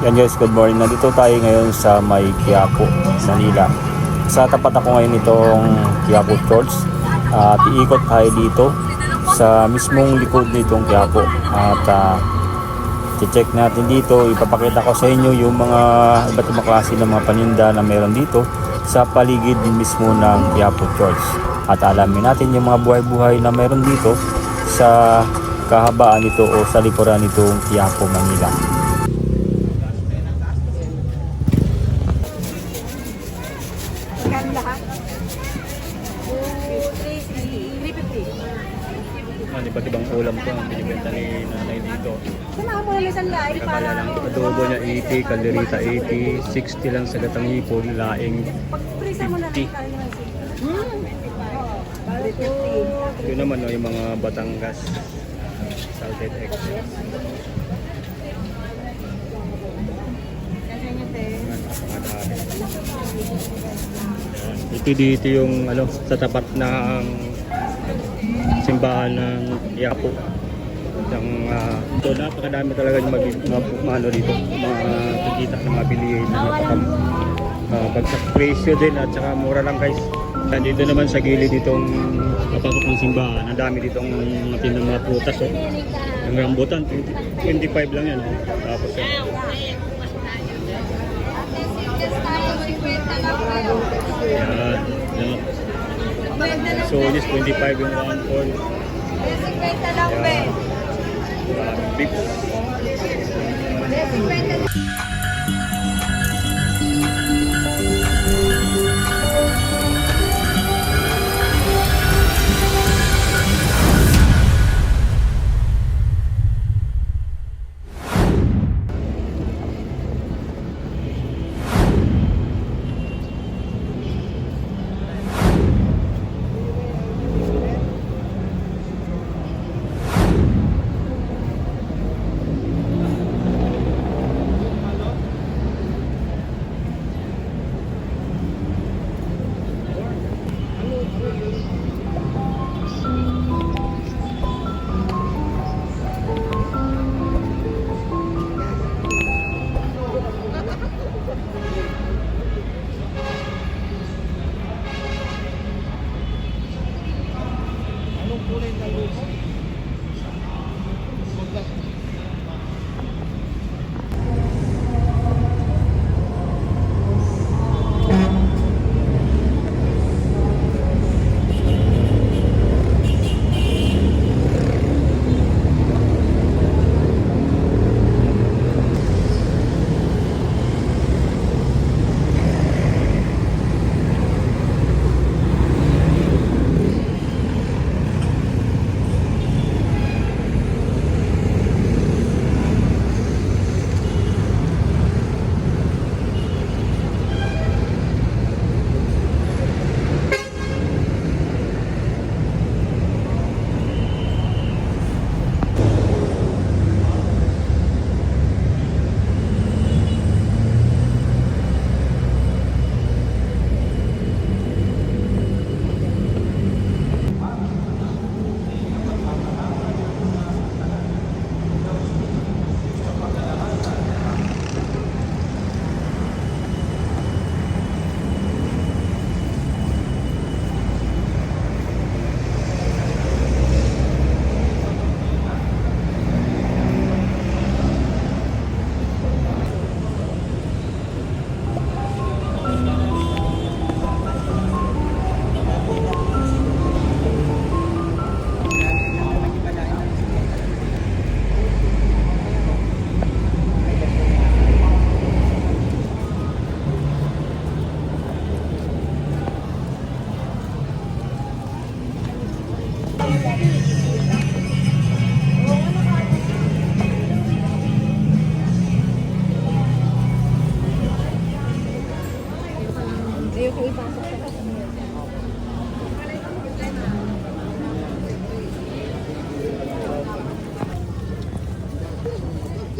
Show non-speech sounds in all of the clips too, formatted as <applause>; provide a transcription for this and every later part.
Yan guys, good morning. Nandito tayo ngayon sa may Quiapo, Manila. Sa tapat ako ngayon itong Quiapo Church. At iikot tayo dito sa mismong likod nitong Quiapo. At uh, check natin dito, ipapakita ko sa inyo yung mga iba't ibang klase ng mga paninda na meron dito sa paligid mismo ng Quiapo Church. At alamin natin yung mga buhay-buhay na meron dito sa kahabaan nito o sa likuran nitong Quiapo, Manila. Magkano lahat? 350. 350. Ano, iba't ibang ulam to ang binibenta ni nanay dito. Samahan mo na isang lahi para Kakala lang adobo niya 80, kalderita 80, 60 lang sa gatang hipon, laing Pag-prisa mo na 50. lang tayo naman siya. Hmm. Balik 50. Yun naman yung mga Batangas salted egg. Ito dito yung ano, sa tapat ng simbahan ng Yapo. Yung, uh, ito, napakadami talaga yung mga ano dito, mga kikita na mabili na napaka uh, bagsak presyo din at saka mura lang guys. Nandito naman sa gilid ditong kapasok ng simbahan, ang dami ditong mga tindang mga prutas. Oh. Yung rambutan, 20, 25 lang yan. Oh. Tapos yan. Yan. Yan. So, this 25 yung one pound. Yan. Uh, beef. big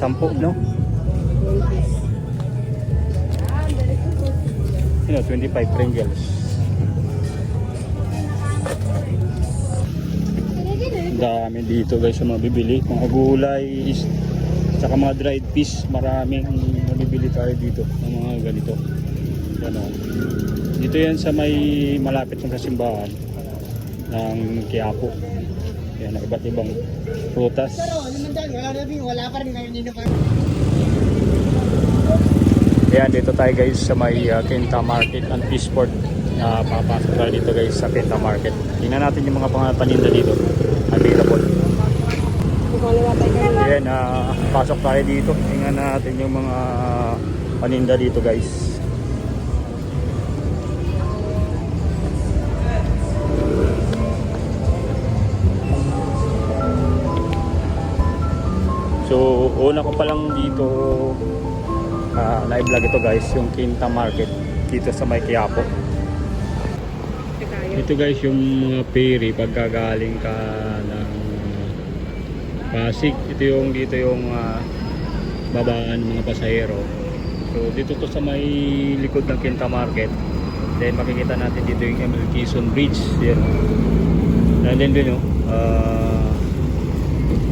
sampu, no? You know, 25 Pringles. Dami dito guys sa mga bibili. Mga gulay, is, saka mga dried fish. Maraming mabibili tayo dito ng mga ganito. Yan o. Dito yan sa may malapit sa simbahan ng Quiapo. Yan, iba't ibang prutas. Ayan, dito tayo guys sa may uh, Quinta Market and Fishport. Uh, papasok tayo dito guys sa Quinta Market. Tingnan natin yung mga paninda dito. Available. Ayan, uh, pasok tayo dito. Tingnan natin yung mga paninda dito guys. Una ko pa lang dito uh, na-vlog ito guys, yung Quinta Market dito sa May Quiapo. Ito guys yung mga peri pagkagaling ka ng Pasig. Ito yung dito yung ah, babaan ng mga pasahero. So dito to sa may likod ng Quinta Market. Then makikita natin dito yung ML Quezon Bridge. Yan. And then dun ah,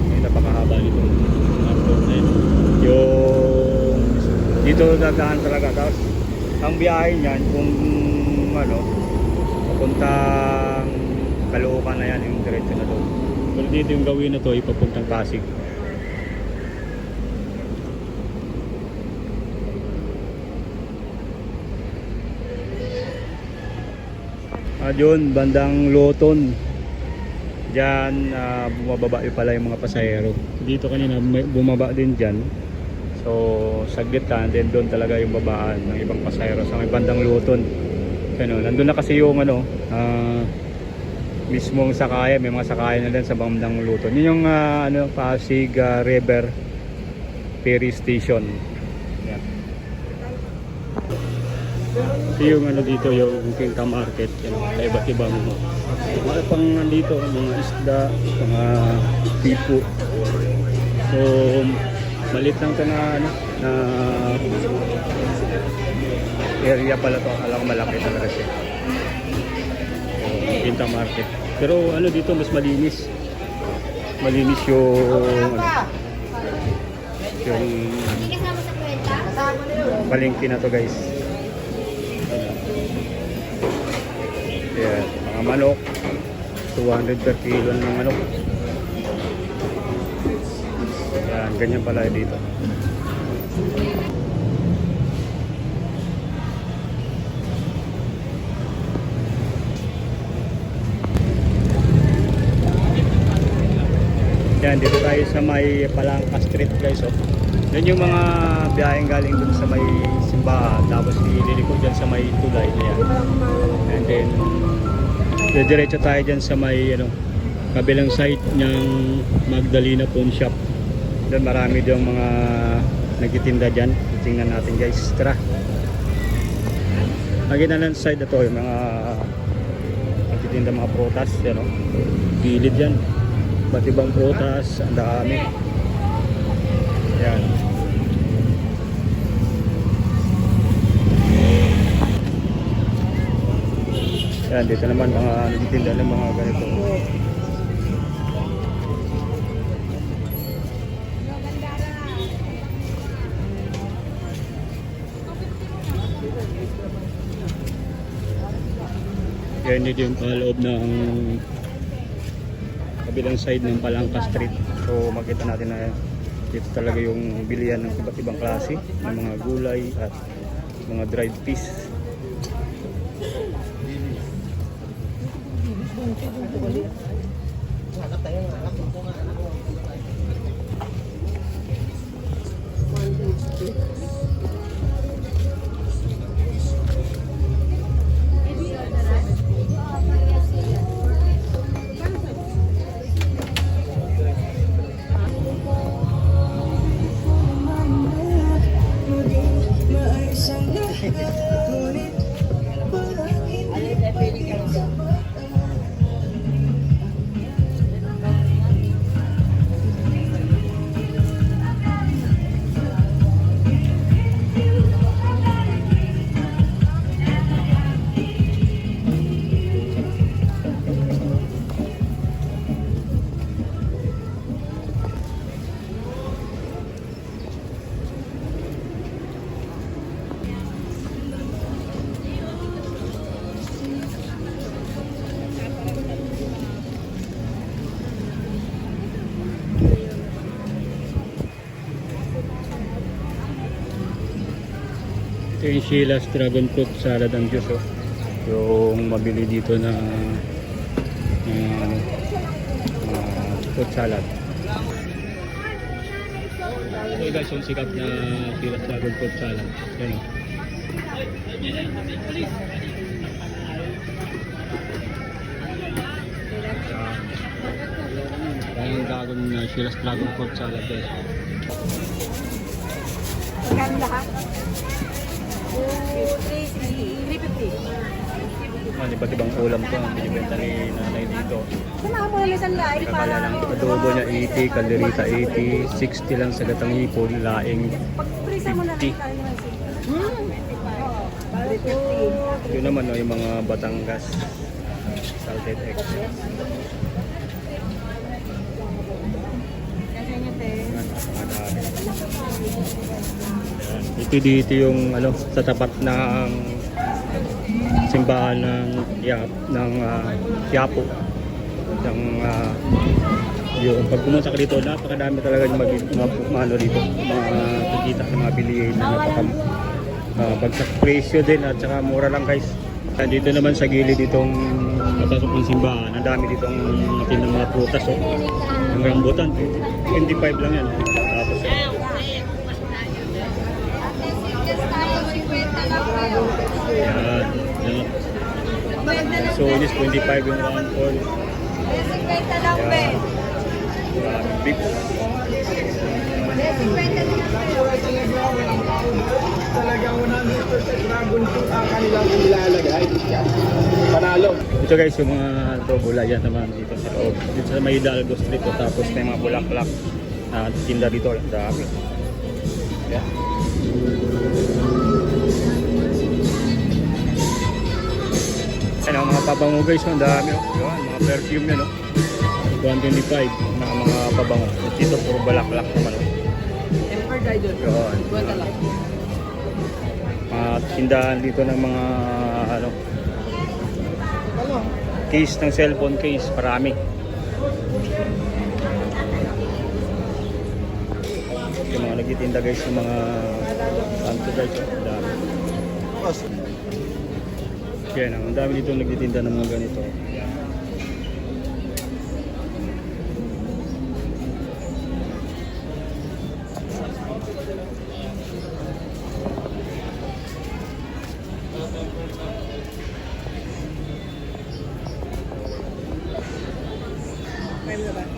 may napakahaba nito. Yung dito dadaan talaga. Tapos ang biyahe niyan kung ano papuntang Caloocan na yan yung diretso na to. Pero dito yung gawin na to ipapuntang Pasig. At yun, bandang Loton. Diyan, ah, bumababa yung pala yung mga pasahero. Dito kanina, bumaba din dyan. So, saglit lang, then doon talaga yung babaan ng ibang pasahero sa may bandang Luton. Ano, nandun na kasi yung ano, ah, mismong sakayan, may mga sakayan na din sa bandang Luton. Yun yung ah, ano, Pasig ah, River Ferry Station. Yan. Ito yung ano dito, yung Quinta Market, yan, sa iba't ibang mga pang dito, mga isda, mga pipo. So, malit lang ito na, ano, na area pala to. Alam malaki talaga siya. So, Quinta Market. Pero ano dito, mas malinis. Malinis yung, ano, yung palengke na to guys. Yan, mga manok. 200 per kilo ng manok. Yan, ganyan pala dito. Yan, dito tayo sa may Palangka Street guys. Oh. Yan yung mga biyaheng galing dun sa may simbahan. Tapos ililiko dyan sa may tulay yan. And then, diretso tayo dyan sa may ano, kabilang site ng Magdalena Pawn Shop. Doon marami yung mga nagtitinda dyan. Tingnan natin guys. Tara. Nakita na side na to yung mga nagtitinda mga prutas. Yan o. Gilid yan. Ba't ibang prutas. Ang dami. Yan. Yan, dito naman mga nagtitinda ng mga ganito. Yan yun yung ah, paloob ng kabilang side ng Palangka Street. So makita natin na dito talaga yung bilian ng iba't ibang klase ng mga gulay at mga dried fish. Hanap Ito yung Sheila's Dragon Fruit Salad ang Diyos oh. Yung mabili dito na ano, ah, fruit salad. Okay guys, yung sikat na Sheila's Dragon Fruit Salad. Yan oh. Kaya yung dragon na Sheila's Dragon Fruit Salad guys. Magkano lahat? 350. Ano, iba't ibang ulam to ang binibenta ni nanay dito. Mga Kaya lang adobo niya 80, kalderita 80, 60 lang sa gatang hipon, laing Pag-prisa mo na lang 50. tayo naman Hmm. 350. Yun naman no, yung mga Batangas salted egg. Kasi nyo, te. Ito dito yung ano sa tapat ng simbahan ng Yap ng uh, Yapo. Ng uh, yung pag pumunta ka dito napakadami talaga yung mag, mga, ano dito mga kikita sa mga bilihin na napaka uh, bagsak presyo din at saka mura lang guys. Dito naman sa gilid ditong papasok ng simbahan. Ang dami ditong tinang mga prutas oh. ang rambutan 25 lang yan, yan. So, this 25 yung round for Yan. Maraming beef. Talagang 100% dragon fruit ang kanilang ilalagay. Panalo. Ito guys, yung mga ito, bulayan naman dito sa loob. Dito sa may Hidalgo Street to, tapos may mga bulaklak na tinda dito. Ang dami. Yeah. Pabango guys, ang dami. Oh. Yan, mga perfume yan. Oh. 125 na mga pabango. Dito puro bulaklak naman. Oh. Emperor Idol. Yun. Mga tindahan dito ng mga ano case ng cellphone case marami yung mga nagtitinda guys ng mga santo guys oh, ang dami yan ang dami dito nagtitinda ng mga ganito. Yan yung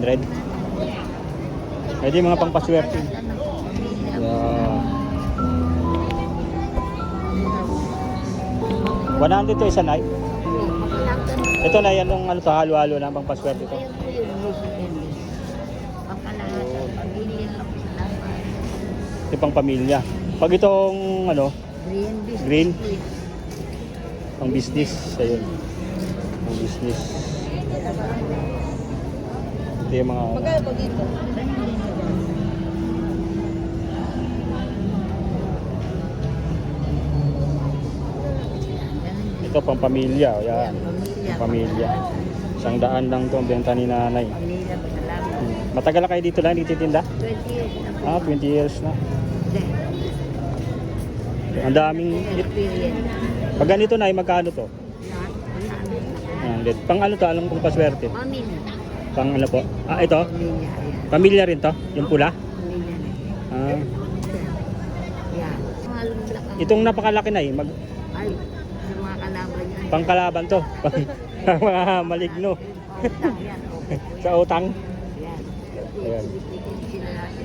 100 Pwede mga pangpaswerte. Yeah. 100 to isa na. Ito na yan yung ano to, halo-halo na pangpaswerte to. Ito pang pamilya. Pag itong ano, Green? pang business, ayun. Pang business. Ito yung mga Magkano po dito? ito pang pamilya, o yan. Pang pamilya. Isang daan lang to ang benta ni nanay. Hmm. Matagal na kayo dito lang, nagtitinda? 20 years na po. Ah, 20 years na. Ang daming... Pag ganito na, magkano to? Lahat. Wala. 100. Pang ano to? Anong pang paswerte? Pamilya. Pang ano po? Ah, ito? Pamilya. Pamilya rin to? Yung pula? Pamilya na. Ah, Yan. Mahal ang- itong napakalaki na eh. Mag, Ay, sa mga kalaban yan. pangkalaban to. Pang, <laughs> mga maligno. Utang yan. Okay. Sa utang. Yan. Ayan. Sila natin.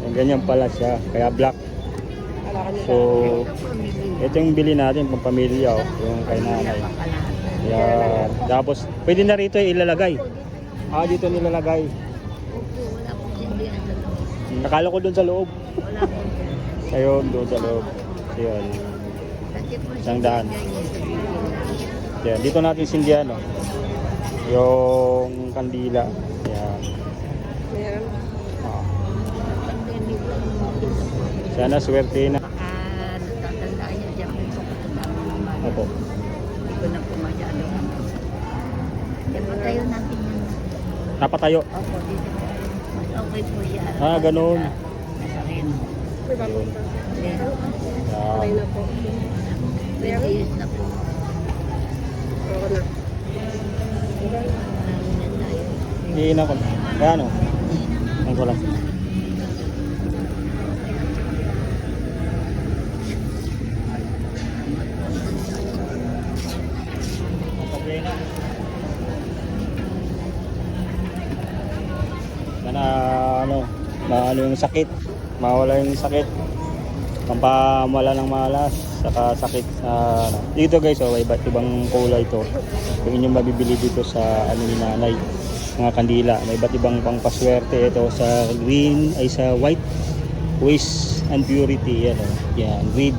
Yung ganyan pala siya. Kaya black. So, ito yung bili natin pang pamilya. Oh, yung kay nanay. Yan. Tapos, pwede na rito eh, ilalagay. Ah, dito nilalagay. Opo, wala pong sindihan sa loob. Nakala ko doon sa loob. Wala pong sindihan. Ayun, doon sa loob. Ayun. Kasi po Isang daan. Yan, dito natin sindihan, no? Yung kandila. Yan. Ah. Dito po. Sana swerte na. Baka natatandaan niya dyan. Opo. Yan po tayo natin yan. Napatayo. Opo, dito. Mas okay po yan. Ah, ganun. Sa rin. Yan. na po. Yes na po. Marami na tayo. Iinan ko. Kaya ano? Ang ko lang. Sana ano, maano yung sakit, mawala yung sakit. Pampamala ng malas, saka sakit sa ano. Dito guys, oh, iba't ibang kulay ito. Yung inyong mabibili dito sa ano ni nanay mga kandila. May iba't ibang pangpaswerte ito sa green ay sa white wish and purity yan oh. Yan, read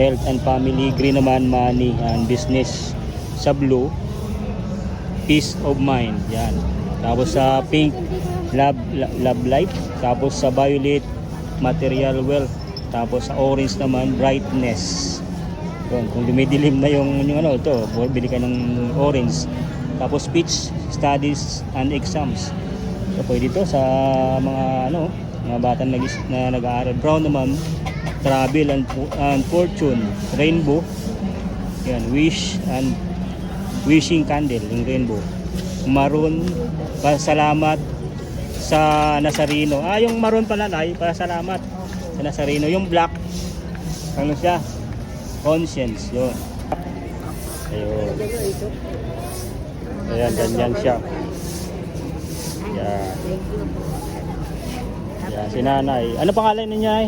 health and family, green naman money and business. Sa blue peace of mind. Yan. Tapos sa pink love love life. Tapos sa violet material wealth. Tapos sa orange naman brightness. Yun, kung dumidilim na yung, yung ano to, bili ka ng orange. Tapos speech, studies, and exams. So pwede to sa mga ano, mga bata nag na nag-aaral. Brown naman, travel and, and fortune, rainbow. Yan, wish and wishing candle, yung rainbow. Maroon, pasalamat sa Nazareno. Ah, yung maroon pala na, pasalamat sa Nazareno. Yung black, ano siya? Conscience, yun. Ayun. Ayan, ganyan siya. Yan. Thank you po. Yan, si nanay. Ano pangalan niya ay?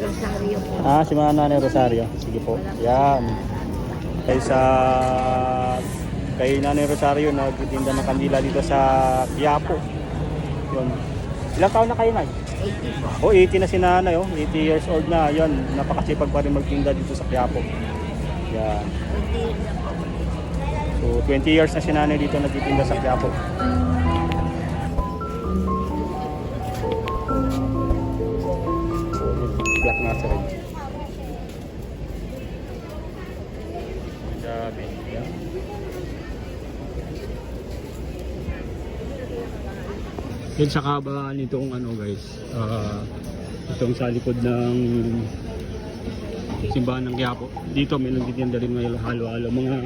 Rosario po. Ah, si mga nanay Rosario. Sige po. Yan. Kay sa kay nanay Rosario nagtitinda ng kandila dito sa Quiapo. Yun. Ilang taon na kayo na? 80 po. Oh, 80 na si nanay, oh. 80 years old na. Yun, napakasipag pa rin magtinda dito sa Quiapo. Yan. 20 years na po. So, 20 years na si nanay dito nagtitinda sa Quiapo. Black Nazarene. Grabe. Yan. Yun sa kabaan nitong ano guys, ah, itong sa likod ng simbahan ng Quiapo. Dito may nagtitinda rin mga halo-halo, mga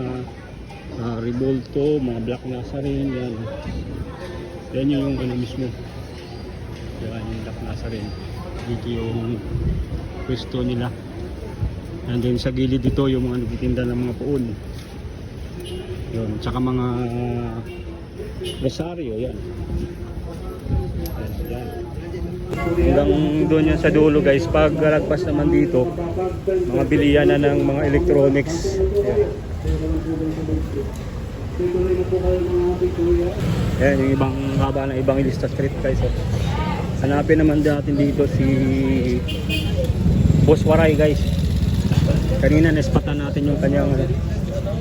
uh, Ribolto, mga Black Nazarene, yan. Yan yung ano mismo. Yan yung Black Nazarene. Dito yung pwesto nila. And then sa gilid dito yung mga nagtitinda ng mga puon. Yun, tsaka mga rosaryo, yan. Hanggang doon yan sa dulo guys, pag lagpas naman dito, mga bilihan na ng mga electronics. Yan. Yan, yung ibang haba ng ibang Ilista Street guys. Oh. Hanapin naman natin dito si Boss Waray guys. Kanina nespatan natin yung kanyang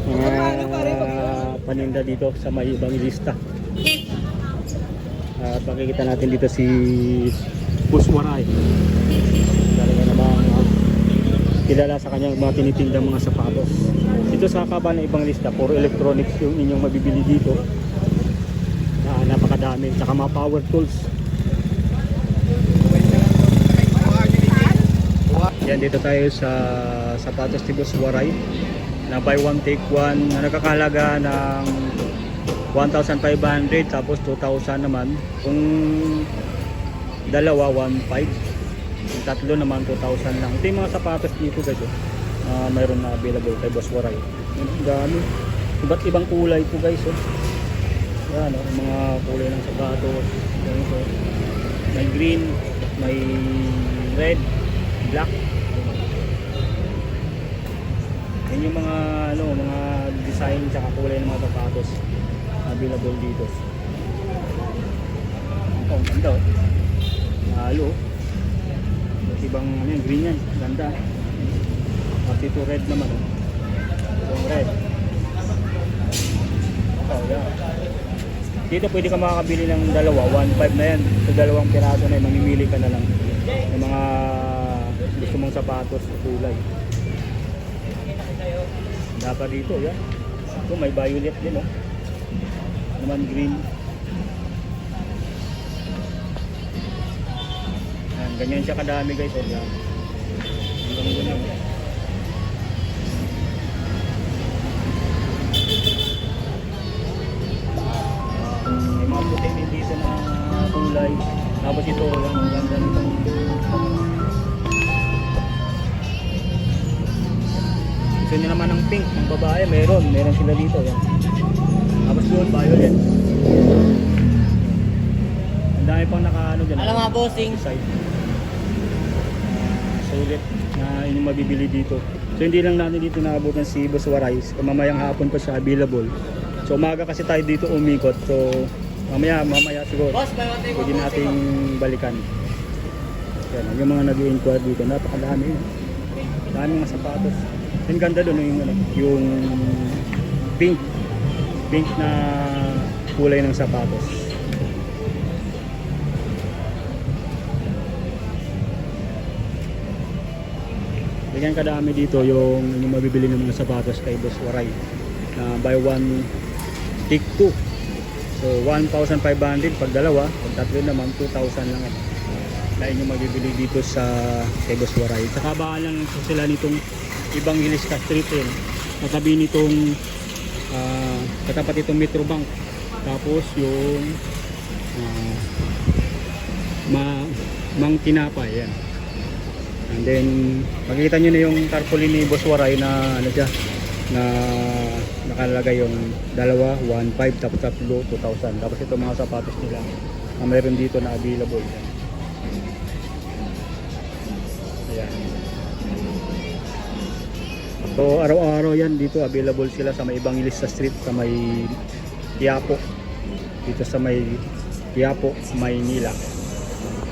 mga paninda dito sa may ibang lista. At makikita natin dito si Boss Waray. Talaga namang ah, kilala sa kanyang mga tinitinda mga sapatos. Dito sa kaba ng ibang lista, puro electronics yung inyong mabibili dito. Na napakadami, tsaka mga power tools. Yan, dito tayo sa Sapatos Tibos Waray na buy one take one na nagkakalaga ng 1,500 tapos 2,000 naman. Kung dalawa, 1,500. Yung tatlo naman, 2,000 lang. Ito yung mga sapatos dito guys. Oh. Ah, mayroon na available kay Boss Waray. Dami. Iba't ibang kulay po guys. Oh. Yan, oh, mga kulay ng sapatos. Yan, ito. May green, may red, black. Yan yung mga ano, mga design tsaka kulay ng mga sapatos available dito. Oh, ang ganda oh. Halo. Iba't ibang ano yung green yan. Ganda. Pati ito red naman oh. Itong red. Oh, yeah. Dito pwede ka makakabili ng dalawa, 1.5 na yan. Sa dalawang piraso na yan, mamimili ka na lang ng mga gusto mong sapatos o kulay. Dapat dito, yan. Ito may violet din, oh. Naman green. Yan, ganyan siya kadami guys, oh. Yan. Hanggang ganyan. May mga puti din dito na kulay. Tapos ito, yan, ang ganda nitong Gusto niyo naman ng pink ng babae, meron. Meron sila dito. Yan. Tapos doon, violet. Ang dami pang naka ano dyan. Alam mga bossing. Side. Ah, sulit na inyong mabibili dito. So hindi lang natin dito si Boss Warais. Kung mamayang hapon pa siya available. So umaga kasi tayo dito umikot. So mamaya, mamaya siguro. Boss, may one Pwede nating balikan. Yan, yung mga nag inquire dito, napakadami. Dami mga sapatos. Yung ganda doon yung, ano, yung pink. Pink na kulay ng sapatos. Ganyan kadami dito yung, yung mabibili ng mga sapatos kay Boss Waray. Na buy one, take two. So 1,500 pag dalawa, pag tatlo naman 2,000 lang eh. Na inyong mabibili dito sa kay Boss Waray. Saka baka lang sila nitong ibang Hilis Street eh. Katabi nitong ah, katapat itong Metro Bank. Tapos yung ah, ma Mang Tinapay yan. And then makikita nyo na yung tarpaulin ni Boss Waray na ano siya na nakalagay yung dalawa, 1.5 tapos tatlo, 2,000. Tapos ito mga sapatos nila na mayroon dito na available. Ayan. So araw-araw yan dito available sila sa may ibang Ilista Street sa may Quiapo. Dito sa may Quiapo, Maynila.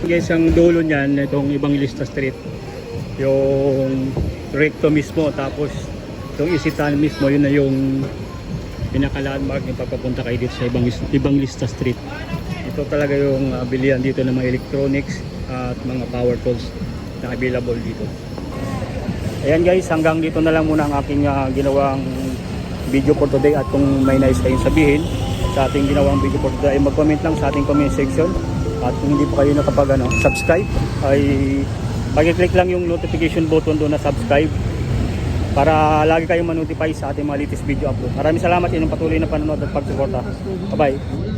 Guys, ang dulo niyan, itong ibang Ilista Street, yung recto mismo, tapos yung isitan mismo, yun na yung pinaka-landmark yung pagpapunta kayo dito sa ibang, ibang Lista Street. Ito talaga yung uh, bilihan dito ng mga electronics at mga power tools na available dito. Ayan guys, hanggang dito na lang muna ang aking uh, ginawang video for today at kung may nais kayong sabihin sa ating ginawang video for today ay mag-comment lang sa ating comment section at kung hindi pa kayo nakapag ano, subscribe ay pag-click lang yung notification button doon na subscribe para lagi kayong ma-notify sa ating mga latest video upload. Maraming salamat inyong patuloy na panonood at pagsuporta. Bye-bye!